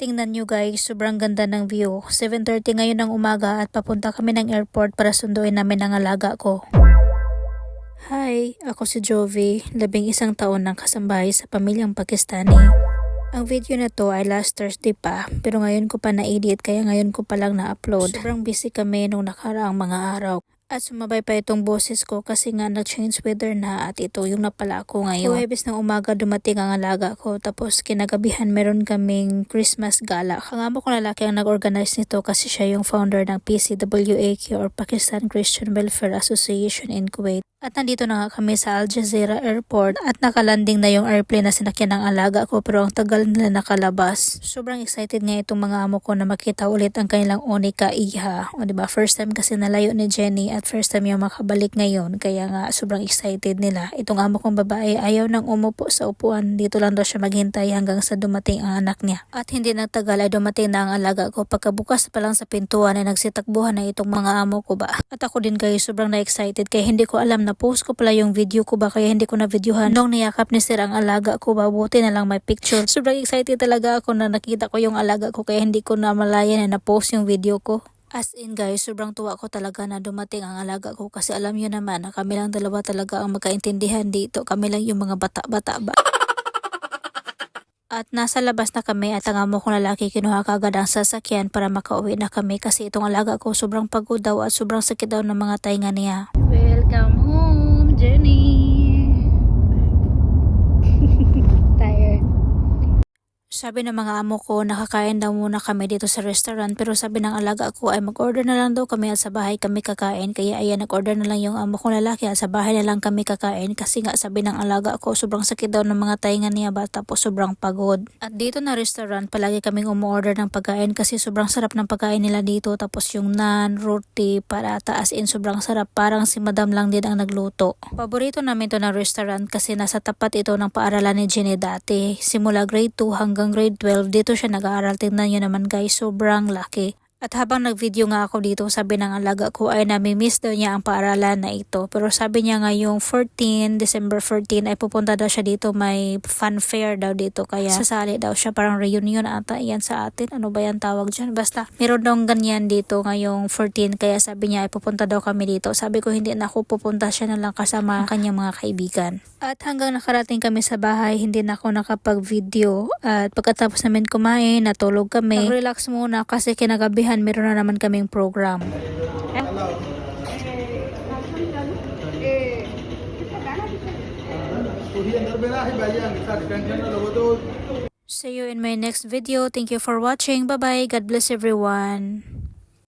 Tingnan nyo guys, sobrang ganda ng view. 7.30 ngayon ng umaga at papunta kami ng airport para sunduin namin ang alaga ko. Hi, ako si Jovi, labing isang taon ng kasambahay sa pamilyang Pakistani. Ang video na to ay last Thursday pa, pero ngayon ko pa na-edit kaya ngayon ko pa lang na-upload. Sobrang busy kami nung nakaraang mga araw. At sumabay pa itong boses ko kasi nga nag-change weather na at ito yung napala ko ngayon. Huwebes ng umaga dumating ang alaga ko tapos kinagabihan meron kaming Christmas gala. Kangamo ko lalaki ang nag-organize nito kasi siya yung founder ng PCWAQ or Pakistan Christian Welfare Association in Kuwait. At nandito na nga kami sa Al Jazeera Airport at nakalanding na yung airplane na sinakyan ng alaga ko pero ang tagal nila nakalabas. Sobrang excited nga itong mga amo ko na makita ulit ang kanilang Onika Iha. O diba, first time kasi nalayo ni Jenny at first time yung makabalik ngayon kaya nga sobrang excited nila. Itong amo kong babae ayaw nang umupo sa upuan. Dito lang daw siya maghintay hanggang sa dumating ang anak niya. At hindi nagtagal ay dumating na ang alaga ko. Pagkabukas pa lang sa pintuan ay nagsitakbuhan na itong mga amo ko ba. At ako din kayo sobrang na-excited kaya hindi ko alam na post ko pala yung video ko ba kaya hindi ko na videohan. Nung niyakap ni Sir ang alaga ko ba buti na lang may picture. Sobrang excited talaga ako na nakita ko yung alaga ko kaya hindi ko na malaya na na-post yung video ko. As in guys, sobrang tuwa ko talaga na dumating ang alaga ko kasi alam niyo naman na kami lang dalawa talaga ang magkaintindihan dito. Kami lang yung mga bata-bata ba. At nasa labas na kami at ang amo kong lalaki kinuha kagad ang sasakyan para makauwi na kami kasi itong alaga ko sobrang pagod daw at sobrang sakit daw ng mga tainga niya. Sabi ng mga amo ko, nakakain daw muna kami dito sa restaurant pero sabi ng alaga ko ay mag-order na lang daw kami at sa bahay kami kakain. Kaya ayan, nag-order na lang yung amo kong lalaki at sa bahay na lang kami kakain kasi nga sabi ng alaga ko sobrang sakit daw ng mga tainga niya ba tapos sobrang pagod. At dito na restaurant, palagi kaming umorder ng pagkain kasi sobrang sarap ng pagkain nila dito tapos yung naan, roti, parata as in sobrang sarap parang si madam lang din ang nagluto. Paborito namin to ng restaurant kasi nasa tapat ito ng paaralan ni Jenny dati. Simula grade 2 hanggang grade 12, dito siya nag-aaral. Tingnan nyo naman guys, sobrang laki. At habang nag-video nga ako dito, sabi ng alaga ko ay nami-miss daw niya ang paaralan na ito. Pero sabi niya ngayong 14, December 14 ay pupunta daw siya dito. May fun fair daw dito. Kaya sasali daw siya. Parang reunion ata yan sa atin. Ano ba yan tawag dyan? Basta meron daw ganyan dito ngayong 14. Kaya sabi niya ay pupunta daw kami dito. Sabi ko hindi na ako pupunta siya na lang kasama ang kanyang mga kaibigan. At hanggang nakarating kami sa bahay, hindi na ako nakapag-video. At pagkatapos namin kumain, natulog kami. Nag-relax muna kasi kinagabihan karamihan meron na naman kaming program. See you in my next video. Thank you for watching. Bye-bye. God bless everyone.